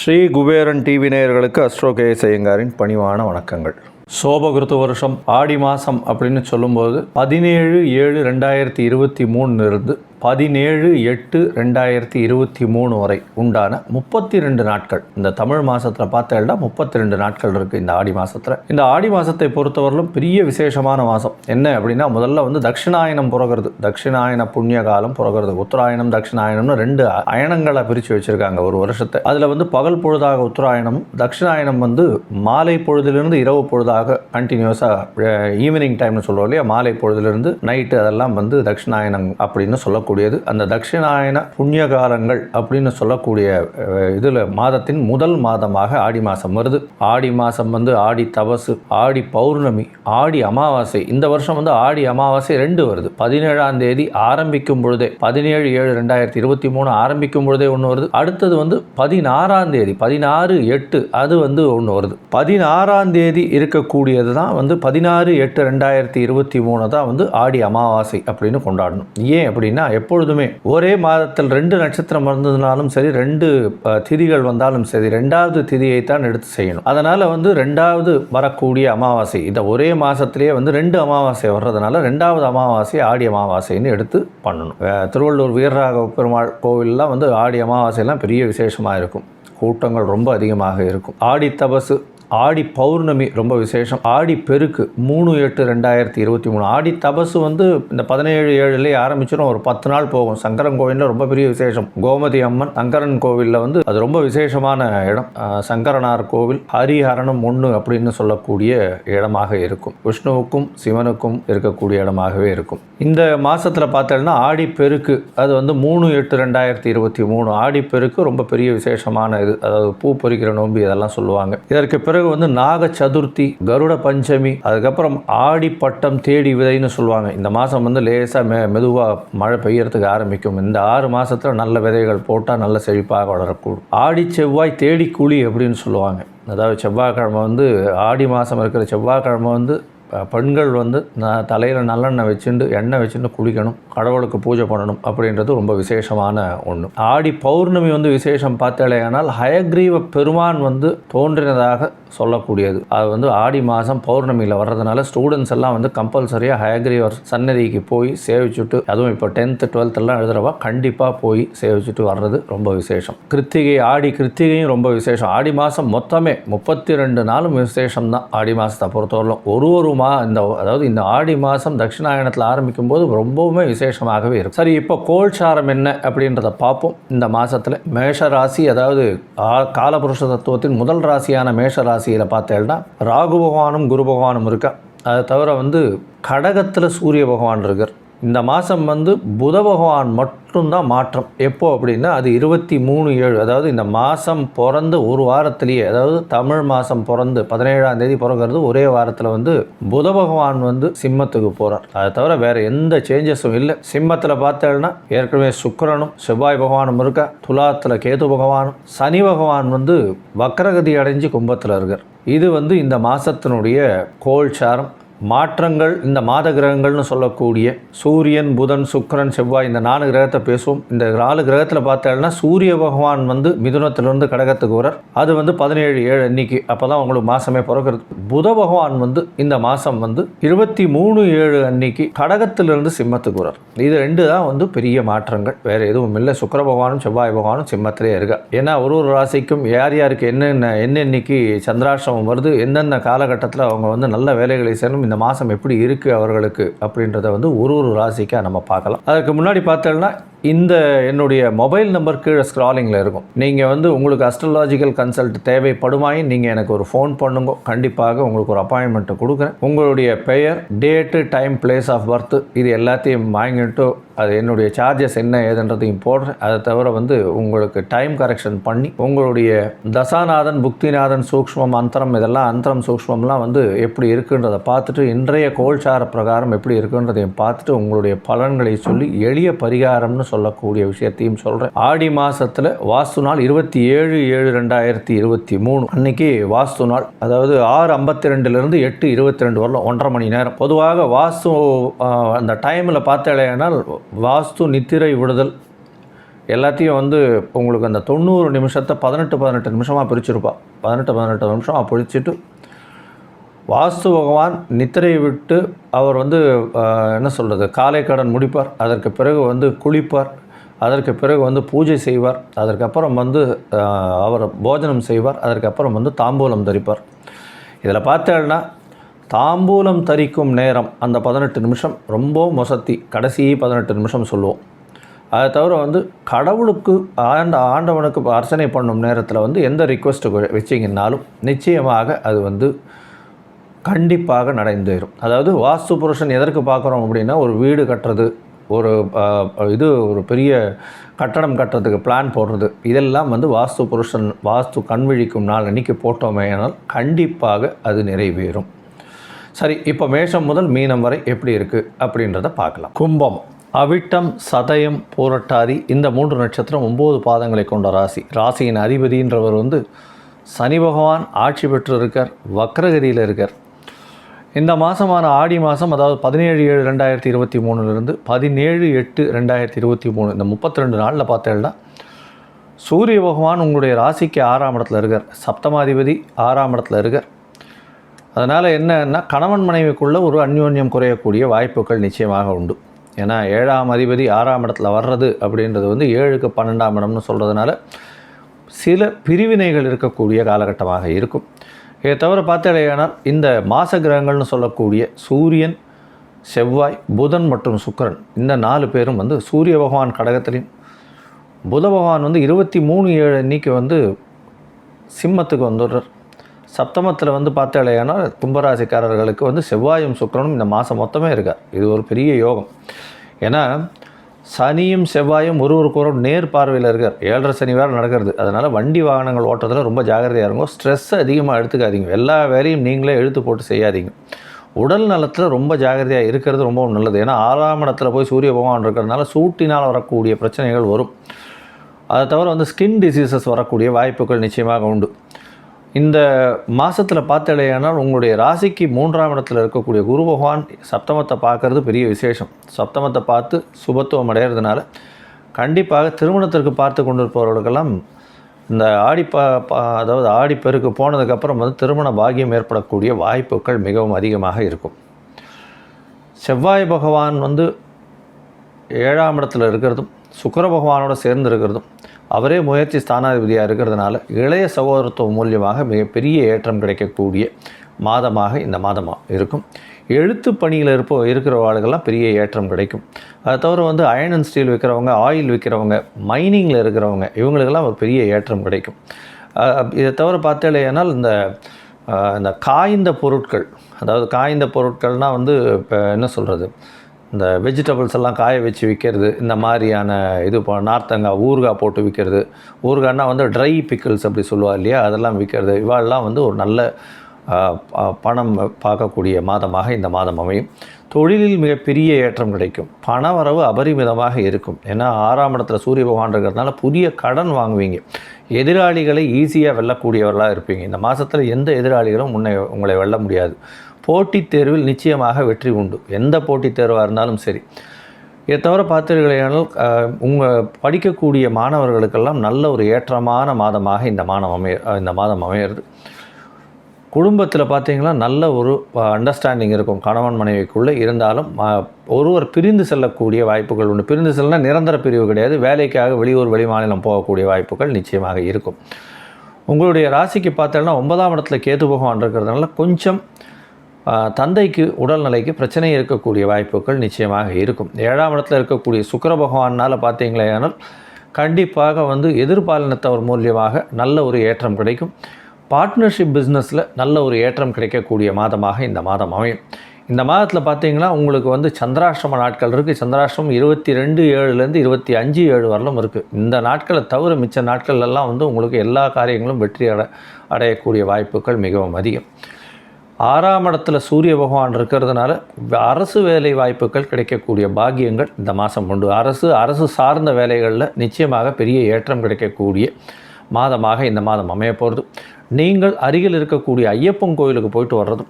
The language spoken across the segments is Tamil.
ஸ்ரீ குபேரன் டிவி நேயர்களுக்கு அஸ்ட்ரோ கேஎஸ் ஐயங்காரின் பணிவான வணக்கங்கள். சோபகிருத்து வருஷம் ஆடி மாதம் அப்படின்னு சொல்லும்போது பதினேழு ஏழு ரெண்டாயிரத்தி இருபத்தி மூணுலேருந்து பதினேழு எட்டு ரெண்டாயிரத்தி இருபத்தி மூணு வரை உண்டான முப்பத்தி ரெண்டு நாட்கள். இந்த தமிழ் மாதத்தில் பார்த்தேன்னா முப்பத்தி ரெண்டு நாட்கள் இருக்குது இந்த ஆடி மாதத்தில் இந்த ஆடி மாதத்தை பொறுத்தவரையிலும் பெரிய விசேஷமான மாதம் என்ன அப்படின்னா முதல்ல வந்து தட்சிணாயனம் புறகிறது. தட்சிணாயன புண்ணிய காலம் புறகிறது. உத்தராயணம் தட்சிணாயனம்னு ரெண்டு அயனங்களை பிரித்து வச்சுருக்காங்க ஒரு வருஷத்தை. அதில் வந்து பகல் பொழுதாக உத்தராயணம் தட்சிணாயனம் வந்து மாலை பொழுதிலிருந்து இரவு பொழுதாக கண்டினியூஸாக ஈவினிங் டைம்னு சொல்கிறோம் இல்லையா? மாலை பொழுதுலேருந்து நைட்டு அதெல்லாம் வந்து தட்சிணாயனம் அப்படின்னு சொல்லக்கூடியது. அந்த தட்சிணாயன புண்ணியகாரங்கள் அப்படின்னு சொல்லக்கூடிய இதில் மாதத்தின் முதல் மாதமாக ஆடி மாதம் வருது. ஆடி மாதம் வந்து ஆடி தபசு ஆடி பௌர்ணமி ஆடி அமாவாசை. இந்த வருஷம் வந்து ஆடி அமாவாசை ரெண்டு வருது. பதினேழாம் தேதி ஆரம்பிக்கும் பொழுதே பதினேழு ஏழு ரெண்டாயிரத்தி இருபத்தி மூணு ஆரம்பிக்கும் பொழுதே ஒன்று வருது. அடுத்தது வந்து பதினாறாம் தேதி பதினாறு எட்டு அது வந்து ஒன்று வருது. பதினாறாம் தேதி இருக்கக்கூடியது தான் வந்து பதினாறு எட்டு ரெண்டாயிரத்தி இருபத்தி மூணு தான் வந்து ஆடி அமாவாசை அப்படின்னு கொண்டாடணும். ஏன் அப்படின்னா எப்பொழுதுமே ஒரே மாதத்தில் ரெண்டு நட்சத்திரம் வந்ததுனாலும் சரி ரெண்டு திதிகள் வந்தாலும் சரி ரெண்டாவது திதியை தான் எடுத்து செய்யணும். அதனால் வந்து ரெண்டாவது வரக்கூடிய அமாவாசை இந்த ஒரே மாதத்திலேயே வந்து ரெண்டு அமாவாசை வர்றதுனால ரெண்டாவது அமாவாசை ஆடி அமாவாசைன்னு எடுத்து பண்ணணும். திருவள்ளூர் வீரராக பெருமாள் கோவில்லாம் வந்து ஆடி அமாவாசையெல்லாம் பெரிய விசேஷமாக இருக்கும். கூட்டங்கள் ரொம்ப அதிகமாக இருக்கும். ஆடி தபசு ஆடி பௌர்ணமி ரொம்ப விசேஷம். ஆடி பெருக்கு மூணு எட்டு ரெண்டாயிரத்தி இருபத்தி மூணு. ஆடி தபசு வந்து இந்த பதினேழு ஏழுலேயே ஆரம்பிச்சிடும் ஒரு பத்து நாள் போகும். சங்கரன் கோவிலில் ரொம்ப பெரிய விசேஷம். கோமதி அம்மன் சங்கரன் கோவிலில் வந்து அது ரொம்ப விசேஷமான இடம். சங்கரனார் கோவில் ஹரிஹரணம் ஒன்று அப்படின்னு சொல்லக்கூடிய இடமாக இருக்கும். விஷ்ணுவுக்கும் சிவனுக்கும் இருக்கக்கூடிய இடமாகவே இருக்கும். இந்த மாதத்தில் பார்த்தோம்னா ஆடி பெருக்கு அது வந்து மூணு எட்டு ரெண்டாயிரத்தி இருபத்தி மூணு. ஆடி பெருக்கு ரொம்ப பெரிய விசேஷமான இது. அதாவது பூ பொறிக்கிற நோம்பி இதெல்லாம் சொல்லுவாங்க. இதற்கு பிறகு வந்து நாக சதுர்த்தி கருட பஞ்சமி அதுக்கப்புறம் ஆடி பட்டம் தேடி விதைன்னு சொல்லுவாங்க. இந்த மாதம் வந்து லேசாக மெ மெதுவாக மழை பெய்யறதுக்கு ஆரம்பிக்கும். இந்த ஆறு மாதத்தில் நல்ல விதைகள் போட்டால் நல்ல செழிப்பாக வளரக்கூடும். ஆடி செவ்வாய் தேடி குழி அப்படின்னு சொல்லுவாங்க. அதாவது செவ்வாய்க்கிழமை வந்து ஆடி மாதம் இருக்கிற செவ்வாய்க்கிழமை வந்து பெண்கள் வந்து நான் தலையில் நல்லெண்ணெய் வச்சுட்டு எண்ணெய் வச்சுட்டு குளிக்கணும் கடவுளுக்கு பூஜை பண்ணணும் அப்படின்றது ரொம்ப விசேஷமான ஒன்று ஆடி பௌர்ணமி வந்து விசேஷம் பார்த்தாலேயானால் ஹயக்ரீவ பெருமான் வந்து தோன்றினதாக சொல்லக்கூடியது. அது வந்து ஆடி மாதம் பௌர்ணமியில் வர்றதுனால ஸ்டூடெண்ட்ஸ் எல்லாம் வந்து கம்பல்சரியாக ஹயக்ரீவர் சன்னதிக்கு போய் சேவிச்சுட்டு அதுவும் இப்போ டென்த்து டுவெல்த்தெல்லாம் எழுதுறவா கண்டிப்பாக போய் சேவிச்சுட்டு வர்றது ரொம்ப விசேஷம். கிருத்திகை ஆடி கிருத்திகையும் ரொம்ப விசேஷம். ஆடி மாதம் மொத்தமே முப்பத்தி ரெண்டு நாளும் விசேஷம் தான் ஆடி மாதத்தை பொறுத்தவரையிலும். ஒரு ஒரு மா இந்த அதாவது இந்த ஆடி மாதம் தட்சிணாயனத்தில் ஆரம்பிக்கும் போது ரொம்பவுமே விசேஷமாகவே இருக்கும். சரி இப்போ கோல்சாரம் என்ன அப்படின்றத பார்ப்போம். இந்த மாதத்தில் மேஷ ராசி அதாவது காலபுருஷ தத்துவத்தின் முதல் ராசியான மேஷ ராசியில் பார்த்தேன்னா ராகு பகவானும் குரு பகவானும் இருக்கா? அதை தவிர வந்து கடகத்தில் சூரிய பகவான் இருக்கார். இந்த மாதம் வந்து புத பகவான் மட்டும்தான் மாற்றம். எப்போ அப்படின்னா அது இருபத்தி மூணு ஏழு அதாவது இந்த மாதம் பிறந்து ஒரு வாரத்திலேயே அதாவது தமிழ் மாதம் பிறந்து பதினேழாம் தேதி பிறக்கிறது ஒரே வாரத்தில் வந்து புத பகவான் வந்து சிம்மத்துக்கு போகிறார் அதை தவிர வேறு எந்த சேஞ்சஸும் இல்லை. சிம்மத்தில் பார்த்தேன்னா ஏற்கனவே சுக்கரனும் செவ்வாய் பகவானும் இருக்கா துலாத்தில் கேது பகவானும் சனி பகவான் வந்து வக்கரகதி அடைஞ்சு கும்பத்தில் இருக்கார். இது வந்து இந்த மாதத்தினுடைய கோல்சாரம். மாற்றங்கள் இந்த மாத கிரகங்கள்னு சொல்லக்கூடிய சூரியன் புதன் சுக்கரன் செவ்வாய் இந்த நாலு கிரகத்தை பேசுவோம். இந்த நாலு கிரகத்தில் பார்த்தோம்னா சூரிய பகவான் வந்து மிதுனத்திலிருந்து கடகத்துக்கு வரார் அது வந்து பதினேழு ஏழு அன்னைக்கு. அப்போ தான் உங்களுக்கு மாதமே பிறக்கிறது. புத பகவான் வந்து இந்த மாதம் வந்து இருபத்தி மூணு ஏழு அன்னைக்கு கடகத்திலிருந்து சிம்மத்துக்கு வரார் இது ரெண்டு தான் வந்து பெரிய மாற்றங்கள். வேறு எதுவும் இல்லை. சுக்கர பகவானும் செவ்வாய் பகவானும் சிம்மத்திலே இருக்கா. ஏன்னா ஒரு ஒரு ராசிக்கும் யார் யாருக்கு என்னென்ன என்னென்னைக்கு சந்திராஷ்டமம் வருது எந்தெந்த காலகட்டத்தில் அவங்க வந்து நல்ல வேலைகளை செய்யணும் இந்த மாதம் எப்படி இருக்குது அவர்களுக்கு அப்படின்றத வந்து ஒரு ஒரு ராசிக்காக நம்ம பார்க்கலாம். அதுக்கு முன்னாடி பார்த்தோம்னா இந்த என்னுடைய மொபைல் நம்பர் கீழே ஸ்க்ராலிங்கில் இருக்கும். நீங்கள் வந்து உங்களுக்கு அஸ்ட்ராலாஜிக்கல் கன்சல்ட் தேவைப்படுமாயின் நீங்கள் எனக்கு ஒரு ஃபோன் பண்ணுங்க. கண்டிப்பாக உங்களுக்கு ஒரு அப்பாயின்மெண்ட்டை கொடுக்குறேன். உங்களுடைய பெயர் date time place of birth இது எல்லாத்தையும் வாங்கிட்டு அது என்னுடைய சார்ஜஸ் என்ன ஏதுன்றதையும் போடுறேன். அதை தவிர வந்து உங்களுக்கு டைம் கரெக்ஷன் பண்ணி உங்களுடைய தசாநாதன் புக்திநாதன் சூக்ஷ்மம் அந்தரம் இதெல்லாம் அந்தரம் சூக்ஷ்மம்லாம் வந்து எப்படி இருக்குன்றதை பார்த்துட்டு இன்றைய கோல்சார பிரகாரம் எப்படி இருக்குன்றதையும் பார்த்துட்டு உங்களுடைய பலன்களை சொல்லி எளிய பரிகாரம்னு சொல்லக்கூடிய விஷயத்தையும் சொல்கிறேன் ஆடி மாதத்தில் வாஸ்து நாள் இருபத்தி ஏழு ஏழு ரெண்டாயிரத்தி இருபத்தி மூணு. அன்னைக்கு வாஸ்து நாள். அதாவது ஆறு ஐம்பத்தி ரெண்டுலேருந்து எட்டு இருபத்தி ரெண்டு வரலாம் ஒன்றரை மணி நேரம். பொதுவாக வாஸ்து அந்த டைமில் பார்த்தாலேனால் வாஸ்து நித்திரை விடுதல் எல்லாத்தையும் வந்து உங்களுக்கு அந்த தொண்ணூறு நிமிஷத்தை பதினெட்டு பதினெட்டு நிமிஷமாக பிரிச்சுருப்பா. பதினெட்டு பதினெட்டு நிமிஷமாக பிரிச்சுட்டு வாஸ்து பகவான் நித்திரையை விட்டு அவர் வந்து என்ன சொல்கிறது காலை கடன் முடிப்பார். அதற்கு பிறகு வந்து குளிப்பார். அதற்கு பிறகு வந்து பூஜை செய்வார். அதற்கப்புறம் வந்து அவர் போஜனம் செய்வார். அதற்கப்புறம் வந்து தாம்பூலம் தரிப்பார். இதில் பார்த்தேன்னா தாம்பூலம் தரிக்கும் நேரம் அந்த பதினெட்டு நிமிஷம் ரொம்ப மொசத்தி கடைசி பதினெட்டு நிமிஷம் சொல்லுவோம். அதை தவிர வந்து கடவுளுக்கு ஆண்ட ஆண்டவனுக்கு அர்ச்சனை பண்ணும் நேரத்தில் வந்து எந்த ரிக்வெஸ்ட்டு வச்சிங்கன்னாலும் நிச்சயமாக அது வந்து கண்டிப்பாக நடந்தேறும். அதாவது வாஸ்து புருஷன் எதற்கு பார்க்குறோம் அப்படின்னா ஒரு வீடு கட்டுறது ஒரு இது ஒரு பெரிய கட்டடம் கட்டுறதுக்கு பிளான் போடுறது. இதெல்லாம் வந்து வாஸ்து புருஷன் வாஸ்து கண்விழிக்கும் நாள் அன்றைக்கி போட்டோமே ஆனால் கண்டிப்பாக அது நிறைவேறும். சரி இப்போ மேஷம் முதல் மீனம் வரை எப்படி இருக்குது அப்படின்றத பார்க்கலாம். கும்பம் அவிட்டம் சதயம் பூரட்டாதி இந்த மூன்று நட்சத்திரம் ஒம்பது பாதங்களை கொண்ட ராசி. ராசியின் அதிபதின்றவர் வந்து சனி பகவான் ஆட்சி பெற்று இருக்கார் வக்ரகதியில் இருக்கார். இந்த மாதமான ஆடி மாதம் அதாவது பதினேழு ஏழு ரெண்டாயிரத்தி இருபத்தி மூணுலேருந்து பதினேழு எட்டு ரெண்டாயிரத்தி இருபத்தி மூணு இந்த முப்பத்தி ரெண்டு நாளில் பார்த்தேன்னா சூரிய பகவான் உங்களுடைய ராசிக்கு ஆறாம் இடத்துல இருக்கார். சப்தமாதிபதி ஆறாம் இடத்துல இருக்கார். அதனால் என்னன்னா கணவன் மனைவிக்குள்ளே ஒரு அந்யோன்யம் குறையக்கூடிய வாய்ப்புகள் நிச்சயமாக உண்டு. ஏன்னா ஏழாம் அதிபதி ஆறாம் இடத்துல வர்றது அப்படின்றது வந்து ஏழுக்கு பன்னெண்டாம் இடம்னு சொல்கிறதுனால சில பிரிவினைகள் இருக்கக்கூடிய காலகட்டமாக இருக்கும். இதை தவிர பார்த்தடையானால் இந்த மாச கிரகங்கள்னு சொல்லக்கூடிய சூரியன் செவ்வாய் புதன் மற்றும் சுக்கரன் இந்த நாலு பேரும் வந்து சூரிய பகவான் கடகத்திலையும் புத பகவான் வந்து இருபத்தி மூணு ஏழு அன்னைக்கு வந்து சிம்மத்துக்கு வந்துடுறார். சப்தமத்தில் வந்து பார்த்தாலேயானால் கும்பராசிக்காரர்களுக்கு வந்து செவ்வாயும் சுக்கரனும் இந்த மாதம் மொத்தமே இருக்கார். இது ஒரு பெரிய யோகம். ஏன்னா சனியும் செவ்வாயும் ஒருவருக்கு ஒரு நேர் பார்வையில் இருக்கார். ஏழரை சனி வேறு நடக்கிறது. அதனால் வண்டி வாகனங்கள் ஓட்டுறதுல ரொம்ப ஜாகிரதையாக இருங்க. ஸ்ட்ரெஸ் அதிகமாக எடுத்துக்காதீங்க. எல்லா வேலையும் நீங்களே எழுத்து போட்டு செய்யாதீங்க. உடல் நலத்தில் ரொம்ப ஜாகிரதையாக இருக்கிறது ரொம்ப நல்லது. ஏன்னா ஆறாம் இடத்துல போய் சூரிய பகவான் இருக்கிறதுனால சூட்டினால் வரக்கூடிய பிரச்சனைகள் வரும். அதை தவிர வந்து ஸ்கின் டிசீசஸ் வரக்கூடிய வாய்ப்புகள் நிச்சயமாக உண்டு. இந்த மாதத்தில் பார்த்தாலேயானால் உங்களுடைய ராசிக்கு மூன்றாம் இடத்துல இருக்கக்கூடிய குரு பகவான் சப்தமத்தை பார்க்கறது பெரிய விசேஷம். சப்தமத்தை பார்த்து சுபத்துவம் அடைகிறதுனால கண்டிப்பாக திருமணத்திற்கு பார்த்து கொண்டிருப்பவர்களுக்கெல்லாம் இந்த ஆடி ப ப- அதாவது ஆடிப்பெருக்கு போனதுக்கப்புறம் வந்து திருமண பாகியம் ஏற்படக்கூடிய வாய்ப்புகள் மிகவும் அதிகமாக இருக்கும். செவ்வாய் பகவான் வந்து ஏழாம் இடத்துல இருக்கிறதும் சுக்கிர பகவானோட சேர்ந்து இருக்கிறதும் அவரே முயற்சி ஸ்தானாதிபதியாக இருக்கிறதுனால இளைய சகோதரத்துவம் மூலியமாக மிகப்பெரிய ஏற்றம் கிடைக்கக்கூடிய மாதமாக இந்த மாதமாக இருக்கும். எழுத்து பணியில் இருப்போ இருக்கிற ஆளுகள்லாம் பெரிய ஏற்றம் கிடைக்கும். அதை தவிர வந்து அயன் அண்ட் ஸ்டீல் விற்கிறவங்க ஆயில் விற்கிறவங்க மைனிங்கில் இருக்கிறவங்க இவங்களுக்கெல்லாம் ஒரு பெரிய ஏற்றம் கிடைக்கும். இதை தவிர பார்த்தேனால் இந்த இந்த காய்ந்த பொருட்கள் அதாவது காய்ந்த பொருட்கள்னால் வந்து இப்போ என்ன சொல்கிறது இந்த வெஜிடபிள்ஸ் எல்லாம் காய வச்சு விற்கிறது இந்த மாதிரியான இது இப்போ நார்த்தங்காய் ஊறுகாய் போட்டு விற்கிறது ஊறுகாய்னா வந்து ட்ரை பிக்கிள்ஸ் அப்படி சொல்லுவா இல்லையா? அதெல்லாம் விற்கிறது இவாளெல்லாம் வந்து ஒரு நல்ல ப- பணம் பார்க்கக்கூடிய மாதமாக இந்த மாதம் அமையும். தொழிலில் மிகப்பெரிய ஏற்றம் கிடைக்கும். பண வரவு அபரிமிதமாக இருக்கும். ஏன்னா ஆறாம் இடத்துல சூரிய பகவான் இருக்கிறதுனால புதிய கடன் வாங்குவீங்க. எதிராளிகளை ஈஸியாக வெல்லக்கூடியவர்களாக இருப்பீங்க. இந்த மாதத்தில் எந்த எதிராளிகளும் உன்னை உங்களை வெல்ல முடியாது. போட்டித் தேர்வில் நிச்சயமாக வெற்றி உண்டு. எந்த போட்டித் தேர்வாக இருந்தாலும் சரி. இதை தவிர பார்த்தீர்களானால் உங்கள் படிக்கக்கூடிய மாணவர்களுக்கெல்லாம் நல்ல ஒரு ஏற்றமான மாதமாக இந்த மாதம் அமைய இந்த மாதம் அமையிறது. குடும்பத்தில் பார்த்தீங்கன்னா நல்ல ஒரு அண்டர்ஸ்டாண்டிங் இருக்கும். கணவன் மனைவிக்குள்ளே இருந்தாலும் ஒருவர் பிரிந்து செல்லக்கூடிய வாய்ப்புகள் உண்டு. பிரிந்து செல்லனா நிரந்தர பிரிவு கிடையாது. வேலைக்காக வெளியூர் வெளிமாநிலம் போகக்கூடிய வாய்ப்புகள் நிச்சயமாக இருக்கும். உங்களுடைய ராசிக்கு பார்த்தோன்னா ஒன்பதாம் இடத்துல கேது பகவான் இருக்கிறதுனால கொஞ்சம் தந்தைக்கு உடல்நிலைக்கு பிரச்சனை இருக்கக்கூடிய வாய்ப்புகள் நிச்சயமாக இருக்கும். ஏழாம் இடத்துல இருக்கக்கூடிய சுக்கர பகவானால் பார்த்தீங்களேயானால் கண்டிப்பாக வந்து எதிர்பாலினத்தவர் மூலியமாக நல்ல ஒரு ஏற்றம் கிடைக்கும். பார்ட்னர்ஷிப் பிஸ்னஸில் நல்ல ஒரு ஏற்றம் கிடைக்கக்கூடிய மாதமாக இந்த மாதம் அமையும். இந்த மாதத்தில் பார்த்தீங்கன்னா உங்களுக்கு வந்து சந்திராஷ்டம நாட்கள் இருக்குது சந்திராஷ்டமம் இருபத்தி ரெண்டு ஏழுலேருந்து இருபத்தி அஞ்சு ஏழு வரலும் இருக்குது இந்த நாட்களை தவிர மிச்ச நாட்களெல்லாம் வந்து உங்களுக்கு எல்லா காரியங்களும் வெற்றி அடை அடையக்கூடிய வாய்ப்புகள் மிகவும் அதிகம். ஆறாம் இடத்துல சூரிய பகவான் இருக்கிறதுனால அரசு வேலை வாய்ப்புகள் கிடைக்கக்கூடிய பாக்கியங்கள் இந்த மாதம் உண்டு. அரசு அரசு சார்ந்த வேலைகளில் நிச்சயமாக பெரிய ஏற்றம் கிடைக்கக்கூடிய மாதமாக இந்த மாதம் அமைய போகிறது நீங்கள் அருகில் இருக்கக்கூடிய ஐயப்பன் கோயிலுக்கு போயிட்டு வர்றதும்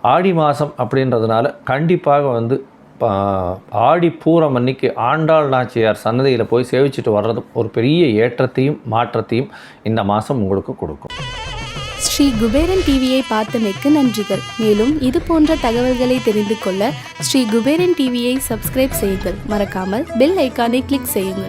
ஆடி மாதம் அப்படின்றதுனால கண்டிப்பாக வந்து பா- ஆடி பூரம் அன்னைக்கு ஆண்டாள் நாச்சியார் சன்னதியில் போய் சேவிச்சிட்டு வர்றதும் ஒரு பெரிய ஏற்றத்தையும் மாற்றத்தையும் இந்த மாதம் உங்களுக்கு கொடுக்கும். ஸ்ரீ குபேரன் டிவியை பார்த்தமைக்கு நன்றிகள். மேலும் இது போன்ற தகவல்களை தெரிந்து கொள்ள ஸ்ரீ குபேரன் டிவியை சப்ஸ்கிரைப் செய்யுங்கள். மறக்காமல் பெல் ஐக்கானை கிளிக் செய்யுங்கள்.